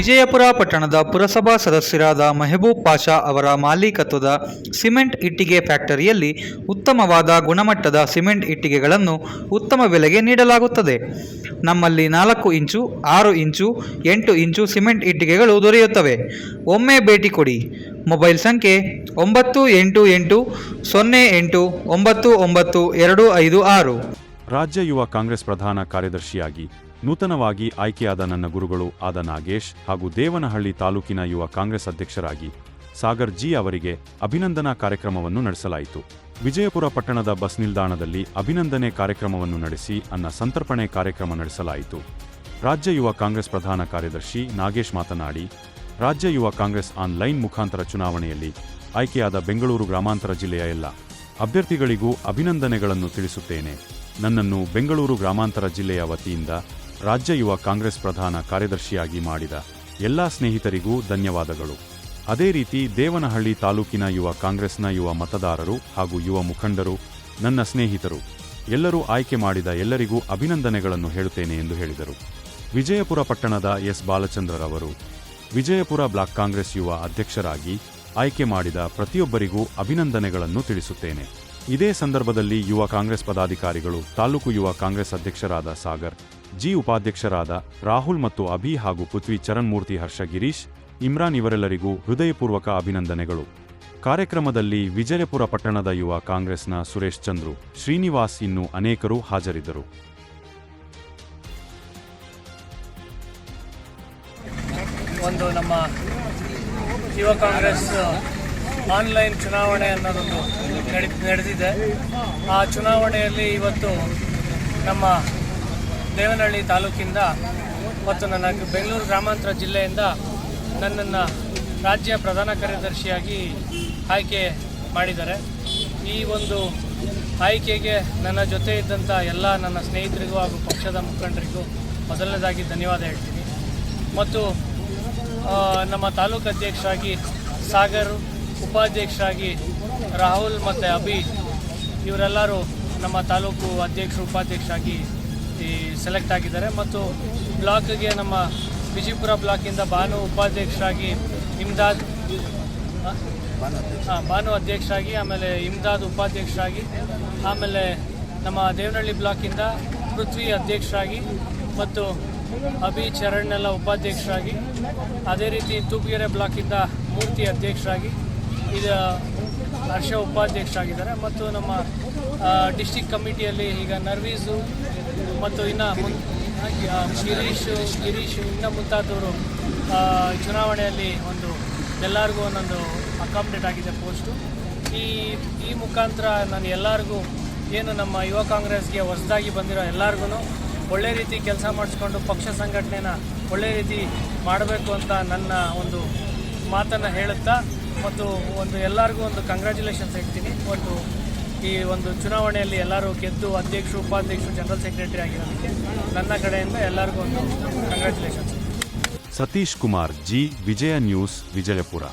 ವಿಜಯಪುರ ಪಟ್ಟಣದ ಪುರಸಭಾ ಸದಸ್ಯರಾದ ಮೆಹಬೂಬ್ ಪಾಷಾ ಅವರ ಮಾಲೀಕತ್ವದ ಸಿಮೆಂಟ್ ಇಟ್ಟಿಗೆ ಫ್ಯಾಕ್ಟರಿಯಲ್ಲಿ ಉತ್ತಮವಾದ ಗುಣಮಟ್ಟದ ಸಿಮೆಂಟ್ ಇಟ್ಟಿಗೆಗಳನ್ನು ಉತ್ತಮ ಬೆಲೆಗೆ ನೀಡಲಾಗುತ್ತದೆ. ನಮ್ಮಲ್ಲಿ ನಾಲ್ಕು ಇಂಚು, ಆರು ಇಂಚು, ಎಂಟು ಇಂಚು ಸಿಮೆಂಟ್ ಇಟ್ಟಿಗೆಗಳು ದೊರೆಯುತ್ತವೆ. ಒಮ್ಮೆ ಭೇಟಿ ಕೊಡಿ. ಮೊಬೈಲ್ ಸಂಖ್ಯೆ ಒಂಬತ್ತು ಎಂಟು ಎಂಟು, ಸೊನ್ನೆ ಎಂಟು, ಒಂಬತ್ತು ಒಂಬತ್ತು, ಎರಡು ಐದು ಆರು. ರಾಜ್ಯ ಯುವ ಕಾಂಗ್ರೆಸ್ ಪ್ರಧಾನ ಕಾರ್ಯದರ್ಶಿಯಾಗಿ ನೂತನವಾಗಿ ಆಯ್ಕೆಯಾದ ನನ್ನ ಗುರುಗಳು ಆದ ನಾಗೇಶ್ ಹಾಗೂ ದೇವನಹಳ್ಳಿ ತಾಲೂಕಿನ ಯುವ ಕಾಂಗ್ರೆಸ್ ಅಧ್ಯಕ್ಷರಾಗಿ ಸಾಗರ್ ಜಿ ಅವರಿಗೆ ಅಭಿನಂದನಾ ಕಾರ್ಯಕ್ರಮವನ್ನು ನಡೆಸಲಾಯಿತು. ವಿಜಯಪುರ ಪಟ್ಟಣದ ಬಸ್ ನಿಲ್ದಾಣದಲ್ಲಿ ಅಭಿನಂದನೆ ಕಾರ್ಯಕ್ರಮವನ್ನು ನಡೆಸಿ ಅನ್ನ ಸಂತರ್ಪಣೆ ಕಾರ್ಯಕ್ರಮ ನಡೆಸಲಾಯಿತು. ರಾಜ್ಯ ಯುವ ಕಾಂಗ್ರೆಸ್ ಪ್ರಧಾನ ಕಾರ್ಯದರ್ಶಿ ನಾಗೇಶ್ ಮಾತನಾಡಿ, ರಾಜ್ಯ ಯುವ ಕಾಂಗ್ರೆಸ್ ಆನ್ಲೈನ್ ಮುಖಾಂತರ ಚುನಾವಣೆಯಲ್ಲಿ ಆಯ್ಕೆಯಾದ ಬೆಂಗಳೂರು ಗ್ರಾಮಾಂತರ ಜಿಲ್ಲೆಯ ಎಲ್ಲ ಅಭ್ಯರ್ಥಿಗಳಿಗೂ ಅಭಿನಂದನೆಗಳನ್ನು ತಿಳಿಸುತ್ತೇನೆ. ನನ್ನನ್ನು ಬೆಂಗಳೂರು ಗ್ರಾಮಾಂತರ ಜಿಲ್ಲೆಯ ವತಿಯಿಂದ ರಾಜ್ಯ ಯುವ ಕಾಂಗ್ರೆಸ್ ಪ್ರಧಾನ ಕಾರ್ಯದರ್ಶಿಯಾಗಿ ಮಾಡಿದ ಎಲ್ಲಾ ಸ್ನೇಹಿತರಿಗೂ ಧನ್ಯವಾದಗಳು. ಅದೇ ರೀತಿ ದೇವನಹಳ್ಳಿ ತಾಲೂಕಿನ ಯುವ ಕಾಂಗ್ರೆಸ್ನ ಯುವ ಮತದಾರರು ಹಾಗೂ ಯುವ ಮುಖಂಡರು, ನನ್ನ ಸ್ನೇಹಿತರು, ಎಲ್ಲರೂ ಆಯ್ಕೆ ಮಾಡಿದ ಎಲ್ಲರಿಗೂ ಅಭಿನಂದನೆಗಳನ್ನು ಹೇಳುತ್ತೇನೆ ಎಂದು ಹೇಳಿದರು. ವಿಜಯಪುರ ಪಟ್ಟಣದ ಎಸ್. ಬಾಲಚಂದ್ರರವರು, ವಿಜಯಪುರ ಬ್ಲಾಕ್ ಕಾಂಗ್ರೆಸ್ ಯುವ ಅಧ್ಯಕ್ಷರಾಗಿ ಆಯ್ಕೆ ಮಾಡಿದ ಪ್ರತಿಯೊಬ್ಬರಿಗೂ ಅಭಿನಂದನೆಗಳನ್ನು ತಿಳಿಸುತ್ತೇನೆ. ಇದೇ ಸಂದರ್ಭದಲ್ಲಿ ಯುವ ಕಾಂಗ್ರೆಸ್ ಪದಾಧಿಕಾರಿಗಳು, ತಾಲೂಕು ಯುವ ಕಾಂಗ್ರೆಸ್ ಅಧ್ಯಕ್ಷರಾದ ಸಾಗರ್ ಜಿ ಉಪಾಧ್ಯಕ್ಷರಾದ ರಾಹುಲ್ ಮತ್ತು ಅಭಿ ಹಾಗೂ ಪೃಥ್ವಿ ಚರಣ್ಮೂರ್ತಿ ಹರ್ಷ ಗಿರೀಶ್, ಇಮ್ರಾನ್ ಇವರೆಲ್ಲರಿಗೂ ಹೃದಯಪೂರ್ವಕ ಅಭಿನಂದನೆಗಳು. ಕಾರ್ಯಕ್ರಮದಲ್ಲಿ ವಿಜಯಪುರ ಪಟ್ಟಣದ ಯುವ ಕಾಂಗ್ರೆಸ್ನ ಸುರೇಶ್ ಚಂದ್ರು, ಶ್ರೀನಿವಾಸ್ ಇನ್ನೂ ಅನೇಕರು ಹಾಜರಿದ್ದರು. ಒಂದು ನಮ್ಮ ಯುವ ಕಾಂಗ್ರೆಸ್ ಆನ್ಲೈನ್ ಚುನಾವಣೆ ಅನ್ನೋದೊಂದು ನಡೆದಿದೆ. ಆ ಚುನಾವಣೆಯಲ್ಲಿ ಇವತ್ತು ನಮ್ಮ ದೇವನಹಳ್ಳಿ ತಾಲೂಕಿಂದ ಮತ್ತು ನನ್ನ ಬೆಂಗಳೂರು ಗ್ರಾಮಾಂತರ ಜಿಲ್ಲೆಯಿಂದ ನನ್ನನ್ನು ರಾಜ್ಯ ಪ್ರಧಾನ ಕಾರ್ಯದರ್ಶಿಯಾಗಿ ಆಯ್ಕೆ ಮಾಡಿದ್ದಾರೆ. ಈ ಒಂದು ಆಯ್ಕೆಗೆ ನನ್ನ ಜೊತೆ ಇದ್ದಂಥ ಎಲ್ಲ ನನ್ನ ಸ್ನೇಹಿತರಿಗೂ ಹಾಗೂ ಪಕ್ಷದ ಮುಖಂಡರಿಗೂ ಮೊದಲನೇದಾಗಿ ಧನ್ಯವಾದ ಹೇಳ್ತೀನಿ. ಮತ್ತು ನಮ್ಮ ತಾಲೂಕು ಅಧ್ಯಕ್ಷರಾಗಿ ಸಾಗರ್, ಉಪಾಧ್ಯಕ್ಷರಾಗಿ ರಾಹುಲ್ ಮತ್ತು ಅಭಿ, ಇವರೆಲ್ಲರೂ ನಮ್ಮ ತಾಲೂಕು ಅಧ್ಯಕ್ಷರು, ಉಪಾಧ್ಯಕ್ಷರಾಗಿ ಈ ಸೆಲೆಕ್ಟ್ ಆಗಿದ್ದಾರೆ. ಮತ್ತು ಬ್ಲಾಕ್ಗೆ ನಮ್ಮ ವಿಜಯಪುರ ಬ್ಲಾಕಿಂದ ಭಾನು ಉಪಾಧ್ಯಕ್ಷರಾಗಿ ಇಮ್ದಾದ್ ಹಾಂ ಭಾನು ಅಧ್ಯಕ್ಷರಾಗಿ, ಆಮೇಲೆ ಇಮ್ದಾದ್ ಉಪಾಧ್ಯಕ್ಷರಾಗಿ, ಆಮೇಲೆ ನಮ್ಮ ದೇವನಹಳ್ಳಿ ಬ್ಲಾಕಿಂದ ಪೃಥ್ವಿ ಅಧ್ಯಕ್ಷರಾಗಿ ಮತ್ತು ಅಭಿ ಚರಣ್ ಉಪಾಧ್ಯಕ್ಷರಾಗಿ, ಅದೇ ರೀತಿ ತೂಪಗೆರೆ ಬ್ಲಾಕಿಂದ ಮೂರ್ತಿ ಅಧ್ಯಕ್ಷರಾಗಿ, ಇದು ಹರ್ಷ ಉಪಾಧ್ಯಕ್ಷರಾಗಿದ್ದಾರೆ ಮತ್ತು ನಮ್ಮ ಡಿಸ್ಟಿಕ್ ಕಮಿಟಿಯಲ್ಲಿ ಈಗ ನರ್ವೀಸು ಮತ್ತು ಇನ್ನು ಮುನ್ ಗಿರೀಶ್ ಗಿರೀಶ್ ಇನ್ನು ಮುಂತಾದವರು ಚುನಾವಣೆಯಲ್ಲಿ ಒಂದು ಎಲ್ಲರಿಗೂ ಒಂದೊಂದು ಅಕಾಮಿಡೇಟ್ ಆಗಿದೆ ಪೋಸ್ಟು ಈ ಈ ಮುಖಾಂತರ ನಾನು ಎಲ್ಲರಿಗೂ ಏನು ನಮ್ಮ ಯುವ ಕಾಂಗ್ರೆಸ್ಗೆ ಹೊಸದಾಗಿ ಬಂದಿರೋ ಎಲ್ಲರಿಗೂ ಒಳ್ಳೆ ರೀತಿ ಕೆಲಸ ಮಾಡಿಸ್ಕೊಂಡು ಪಕ್ಷ ಸಂಘಟನೆನ ಒಳ್ಳೆ ರೀತಿ ಮಾಡಬೇಕು ಅಂತ ನನ್ನ ಒಂದು ಮಾತನ್ನು ಹೇಳುತ್ತಾ ಮತ್ತು ಒಂದು ಎಲ್ಲರಿಗೂ ಒಂದು ಕಂಗ್ರ್ಯಾಚುಲೇಷನ್ಸ್ ಹೇಳ್ತೀನಿ. ಒಂದು ಈ ಒಂದು ಚುನಾವಣೆಯಲ್ಲಿ ಎಲ್ಲರೂ ಗೆದ್ದು ಅಧ್ಯಕ್ಷರು, ಉಪಾಧ್ಯಕ್ಷರು ಜನರಲ್ ಸೆಕ್ರೆಟರಿ ಆಗಿರೋದಕ್ಕೆ ನನ್ನ ಕಡೆಯಿಂದ ಎಲ್ಲರಿಗೂ ಒಂದು congratulations Satish Kumar, G, Vijaya news, Vijayapura.